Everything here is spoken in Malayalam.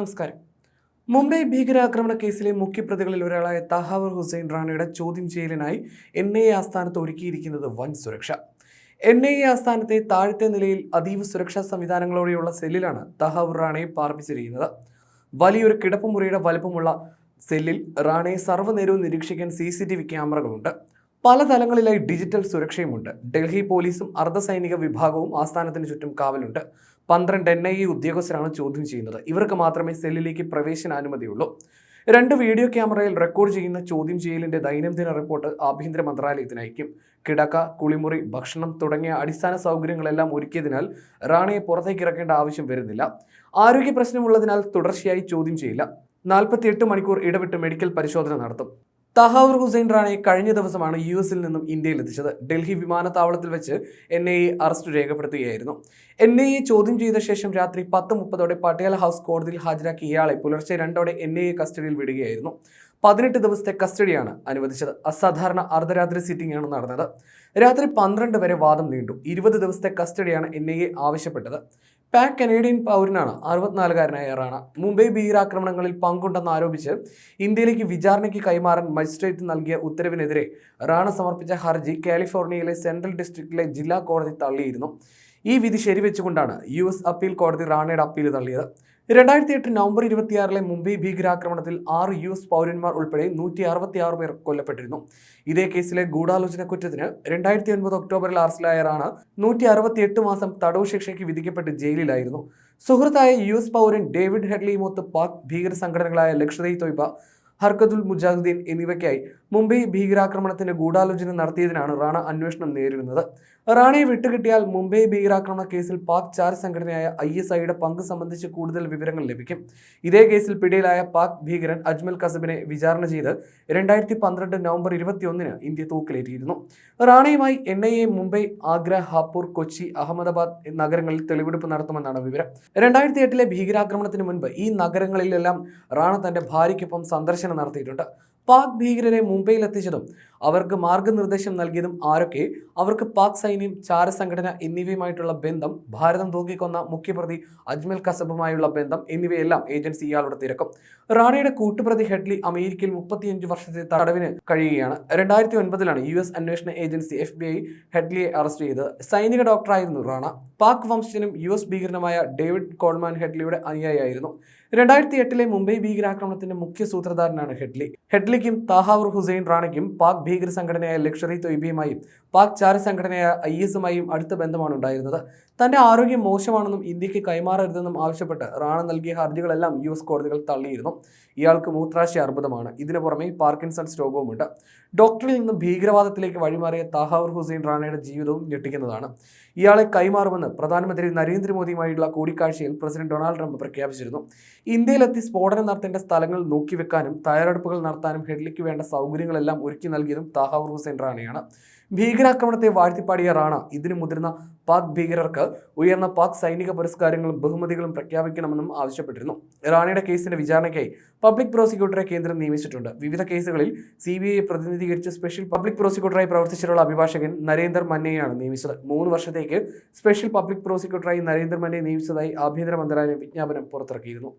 നമസ്കാരം. മുംബൈ ഭീകരാക്രമണ കേസിലെ മുഖ്യപ്രതികളിൽ ഒരാളായ തഹാവർ ഹുസൈൻ റാണയുടെ ചോദ്യം ചെയ്യലിനായി എൻ ഐ എ ആസ്ഥാനത്ത് ഒരുക്കിയിരിക്കുന്നത് വൻ സുരക്ഷ. എൻ ഐ എ ആസ്ഥാനത്തെ താഴത്തെ നിലയിൽ അതീവ സുരക്ഷാ സംവിധാനങ്ങളോടെയുള്ള സെല്ലിലാണ് തഹാവൂർ റാണയെ പാർപ്പിച്ചിരിക്കുന്നത്. വലിയൊരു കിടപ്പുമുറിയുടെ വലുപ്പമുള്ള സെല്ലിൽ റാണയെ സർവനേരവും നിരീക്ഷിക്കാൻ സി സി ടി വി ക്യാമറകളുണ്ട്. പല തലങ്ങളിലായി ഡിജിറ്റൽ സുരക്ഷയുമുണ്ട്. ഡൽഹി പോലീസും അർദ്ധസൈനിക വിഭാഗവും ആസ്ഥാനത്തിന് ചുറ്റും കാവലുണ്ട്. പന്ത്രണ്ട് എൻ ഐ എ ഉദ്യോഗസ്ഥരാണ് ചോദ്യം ചെയ്യുന്നത്. ഇവർക്ക് മാത്രമേ സെല്ലിലേക്ക് പ്രവേശന അനുമതിയുള്ളൂ രണ്ട് വീഡിയോ ക്യാമറയിൽ റെക്കോർഡ് ചെയ്യുന്ന ചോദ്യം ചെയ്യലിന്റെ ദൈനംദിന റിപ്പോർട്ട് ആഭ്യന്തര മന്ത്രാലയത്തിന് അയക്കും കിടക്ക കുളിമുറി ഭക്ഷണം തുടങ്ങിയ അടിസ്ഥാന സൗകര്യങ്ങളെല്ലാം ഒരുക്കിയതിനാൽ റാണയെ പുറത്തേക്ക് ഇറക്കേണ്ട ആവശ്യം വരുന്നില്ല. ആരോഗ്യ പ്രശ്നമുള്ളതിനാൽ തുടർച്ചയായി ചോദ്യം ചെയ്യില്ല. നാൽപ്പത്തിയെട്ട് മണിക്കൂർ ഇടവിട്ട് മെഡിക്കൽ പരിശോധന നടത്തും. തഹാവൂർ ഹുസൈൻ റാണെ കഴിഞ്ഞ ദിവസമാണ് യു എസിൽ നിന്നും ഇന്ത്യയിൽ എത്തിച്ചത്. ഡൽഹി വിമാനത്താവളത്തിൽ വെച്ച് എൻ ഐ എ അറസ്റ്റ് രേഖപ്പെടുത്തുകയായിരുന്നു. എൻ ഐ എ ചോദ്യം ചെയ്ത ശേഷം രാത്രി പത്ത് മുപ്പതോടെ പട്ടിയാല ഹൗസ് കോടതിയിൽ ഹാജരാക്കിയ ഇയാളെ പുലർച്ചെ രണ്ടോടെ എൻ ഐ എ കസ്റ്റഡിയിൽ വിടുകയായിരുന്നു. പതിനെട്ട് ദിവസത്തെ കസ്റ്റഡിയാണ് അനുവദിച്ചത്. അസാധാരണ അർദ്ധരാത്രി സിറ്റിംഗ് ആണ് നടന്നത്. രാത്രി പന്ത്രണ്ട് വരെ വാദം നീണ്ടു. ഇരുപത് ദിവസത്തെ കസ്റ്റഡിയാണ് എൻ ഐ എ ആവശ്യപ്പെട്ടത്. പാക് കനേഡിയൻ പൗരനാണ് അറുപത്തിനാലുകാരനായ റാണ മുംബൈ ഭീകരാക്രമണങ്ങളിൽ പങ്കുണ്ടെന്ന് ആരോപിച്ച് ഇന്ത്യയിലേക്ക് വിചാരണയ്ക്ക് കൈമാറാൻ മജിസ്ട്രേറ്റ് നൽകിയ ഉത്തരവിനെതിരെ റാണ സമർപ്പിച്ച ഹർജി കാലിഫോർണിയയിലെ സെൻട്രൽ ഡിസ്ട്രിക്റ്റിലെ ജില്ലാ കോടതി തള്ളിയിരുന്നു. ഈ വിധി ശരിവെച്ചുകൊണ്ടാണ് യു എസ് അപ്പീൽ കോടതി റാണയുടെ അപ്പീൽ തള്ളിയത്. രണ്ടായിരത്തി എട്ട് നവംബർ ഇരുപത്തിയാറിലെ മുംബൈ ഭീകരാക്രമണത്തിൽ ആറ് യു എസ് പൗരന്മാർ ഉൾപ്പെടെ നൂറ്റി അറുപത്തിയാറ് പേർ കൊല്ലപ്പെട്ടിരുന്നു. ഇതേ കേസിലെ ഗൂഢാലോചന കുറ്റത്തിന് രണ്ടായിരത്തി ഒൻപത് ഒക്ടോബറിൽ അറസ്റ്റിലായ റാണ നൂറ്റി അറുപത്തിയെട്ട് മാസം തടവ് ശിക്ഷയ്ക്ക് വിധിക്കപ്പെട്ട് ജയിലിലായിരുന്നു. സുഹൃത്തായ യു എസ് പൗരൻ ഡേവിഡ് ഹെഡ്ലി ഹെഡ്ലിയുമൊത്ത് പാക് ഭീകര സംഘടനകളായ ഇ തൊയ്ബ ഹർക്കതുൽ മുജാഹിദ്ദീൻ എന്നിവയ്ക്കായി മുംബൈ ഭീകരാക്രമണത്തിന്റെ ഗൂഢാലോചന നടത്തിയതിനാണ് റാണ അന്വേഷണം നേരിടുന്നത്. റാണയെ വിട്ടുകിട്ടിയാൽ മുംബൈ ഭീകരാക്രമണ കേസിൽ പാക് ചാര സംഘടനയായ ഐ എസ് ഐയുടെ പങ്ക് സംബന്ധിച്ച് കൂടുതൽ വിവരങ്ങൾ ലഭിക്കും. ഇതേ കേസിൽ പിടിയിലായ പാക് ഭീകരൻ അജ്മൽ കസബിനെ വിചാരണ ചെയ്ത് രണ്ടായിരത്തി പന്ത്രണ്ട് നവംബർ ഇരുപത്തിയൊന്നിന് ഇന്ത്യ തൂക്കിലേറ്റിയിരുന്നു. റാണയുമായി N I A Mumbai Agra Hapur Kochi Ahmedabad നഗരങ്ങളിൽ തെളിവെടുപ്പ് നടത്തുമെന്നാണ് വിവരം. രണ്ടായിരത്തി എട്ടിലെ ഭീകരാക്രമണത്തിന് മുൻപ് ഈ നഗരങ്ങളിലെല്ലാം റാണ തന്റെ ഭാര്യയ്ക്കൊപ്പം സന്ദർശനം നടത്തിയിട്ടുണ്ട്. പാക് ഭീകരരെ മുംബൈയിൽ എത്തിച്ചതും അവർക്ക് മാർഗനിർദ്ദേശം നൽകിയതും ആരൊക്കെ? അവർക്ക് പാക് സൈന്യം ചാരസംഘടന എന്നിവയുമായിട്ടുള്ള ബന്ധം ഭാരതം തൂക്കിക്കൊന്ന മുഖ്യപ്രതി അജ്മൽ കസബുമായുള്ള ബന്ധം എന്നിവയെല്ലാം ഏജൻസി ഇയാളുടെ തിരക്കും. റാണയുടെ കൂട്ടുപ്രതി ഹെഡ്ലി അമേരിക്കയിൽ മുപ്പത്തിയഞ്ച് വർഷത്തെ തടവിന് കഴിയുകയാണ്. രണ്ടായിരത്തി ഒൻപതിലാണ് യു എസ് അന്വേഷണ ഏജൻസി എഫ് ബി ഐ ഹെഡ്ലിയെ അറസ്റ്റ് ചെയ്തത്. സൈനിക ഡോക്ടറായിരുന്നു റാണ. പാക് വംശജനും യു എസ് ഭീകരനുമായ ഡേവിഡ് കോൾമാൻ ഹെഡ്ലിയുടെ അനുയായിയായിരുന്നു. രണ്ടായിരത്തി എട്ടിലെ മുംബൈ ഭീകരാക്രമണത്തിന്റെ മുഖ്യ സൂത്രധാരനാണ് ഹെഡ്ലി ഹെഡ്ലിക്കും താഹാവൂർ ഹുസൈൻ റാണയ്ക്കും പാക് ഭീകര സംഘടനയായ ലക്ഷറി തൊയ്ബിയുമായും പാക് ചാര സംഘടനയായ ഐ എസുമായും അടുത്ത ബന്ധമാണ് ഉണ്ടായിരുന്നത്. തന്റെ ആരോഗ്യം മോശമാണെന്നും ഇന്ത്യയ്ക്ക് കൈമാറരുതെന്നും ആവശ്യപ്പെട്ട് റാണ നൽകിയ ഹർജികളെല്ലാം യു എസ് കോടതികൾ തള്ളിയിരുന്നു. ഇയാൾക്ക് മൂത്രാശയ അർബുദമാണ്. ഇതിനു പുറമെ പാർക്കിൻസൺസ് രോഗവുമുണ്ട്. ഡോക്ടറിൽ നിന്നും ഭീകരവാദത്തിലേക്ക് വഴിമാറിയ താഹാവൂർ ഹുസൈൻ റാണയുടെ ജീവിതവും ഞെട്ടിക്കുന്നതാണ്. ഇയാളെ കൈമാറുമെന്ന് പ്രധാനമന്ത്രി നരേന്ദ്രമോദിയുമായുള്ള കൂടിക്കാഴ്ചയിൽ പ്രസിഡന്റ് ഡൊണാൾഡ് ട്രംപ് പ്രഖ്യാപിച്ചിരുന്നു. ഇന്ത്യയിലെത്തി സ്ഫോടനം നടത്തേണ്ട സ്ഥലങ്ങൾ നോക്കിവെക്കാനും തയ്യാറെടുപ്പുകൾ നടത്താനും ഹെഡ്ലിക്ക് വേണ്ട സൗകര്യങ്ങളെല്ലാം ഒരുക്കി നൽകിയതും താഹാവൂർ ഹുസൈൻ റാണയാണ്. ഭീകരാക്രമണത്തെ വാഴ്ത്തിപ്പാടിയ റാണ ഇതിനു മുതിർന്ന പാക് ഭീകരർക്ക് ഉയർന്ന പാക് സൈനിക പുരസ്കാരങ്ങളും ബഹുമതികളും പ്രഖ്യാപിക്കണമെന്നും ആവശ്യപ്പെട്ടിരുന്നു. റാണയുടെ കേസിന്റെ വിചാരണയ്ക്കായി പബ്ലിക് പ്രോസിക്യൂട്ടറെ കേന്ദ്രം നിയമിച്ചിട്ടുണ്ട്. വിവിധ കേസുകളിൽ സി ബി പ്രതിനിധീകരിച്ച് സ്പെഷ്യൽ പബ്ലിക് പ്രോസിക്യൂട്ടറായി പ്രവർത്തിച്ചിട്ടുള്ള അഭിഭാഷകൻ നരേന്ദർ മന്നയെയാണ് നിയമിച്ചത്. മൂന്ന് വർഷത്തേക്ക് സ്പെഷ്യൽ പബ്ലിക് പ്രോസിക്യൂട്ടറായി നരേന്ദർ മന്നയെ നിയമിച്ചതായി ആഭ്യന്തര മന്ത്രാലയം വിജ്ഞാപനം പുറത്തിറക്കിയിരുന്നു.